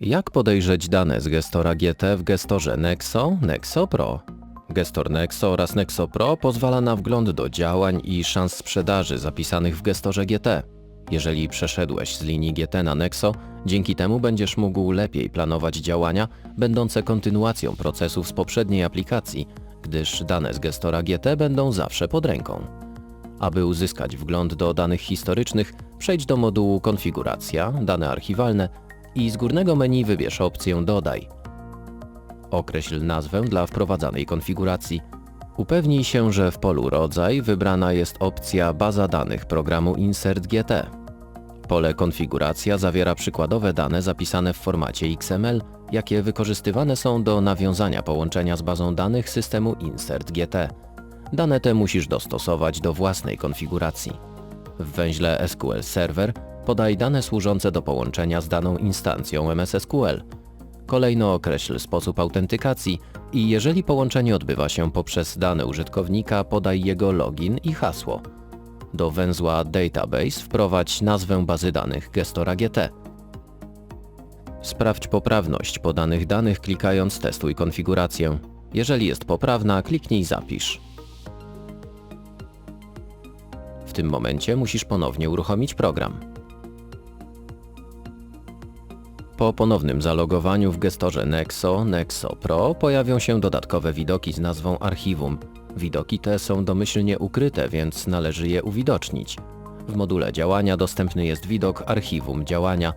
Jak podejrzeć dane z gestora GT w gestorze Nexo, Nexo Pro? Gestor Nexo oraz Nexo Pro pozwala na wgląd do działań i szans sprzedaży zapisanych w gestorze GT. Jeżeli przeszedłeś z linii GT na Nexo, dzięki temu będziesz mógł lepiej planować działania będące kontynuacją procesów z poprzedniej aplikacji, gdyż dane z gestora GT będą zawsze pod ręką. Aby uzyskać wgląd do danych historycznych, przejdź do modułu Konfiguracja, dane archiwalne i z górnego menu wybierz opcję Dodaj. Określ nazwę dla wprowadzanej konfiguracji. Upewnij się, że w polu Rodzaj wybrana jest opcja Baza danych programu Insert GT. Pole Konfiguracja zawiera przykładowe dane zapisane w formacie XML, jakie wykorzystywane są do nawiązania połączenia z bazą danych systemu Insert GT. Dane te musisz dostosować do własnej konfiguracji. W węźle SQL Server podaj dane służące do połączenia z daną instancją MS SQL. Kolejno określ sposób autentykacji i jeżeli połączenie odbywa się poprzez dane użytkownika, podaj jego login i hasło. Do węzła Database wprowadź nazwę bazy danych gestora GT. Sprawdź poprawność podanych danych klikając Testuj konfigurację. Jeżeli jest poprawna, kliknij Zapisz. W tym momencie musisz ponownie uruchomić program. Po ponownym zalogowaniu w gestorze Nexo, Nexo Pro pojawią się dodatkowe widoki z nazwą archiwum. Widoki te są domyślnie ukryte, więc należy je uwidocznić. W module działania dostępny jest widok archiwum działania.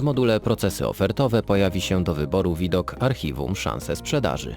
W module procesy ofertowe pojawi się do wyboru widok archiwum szanse sprzedaży.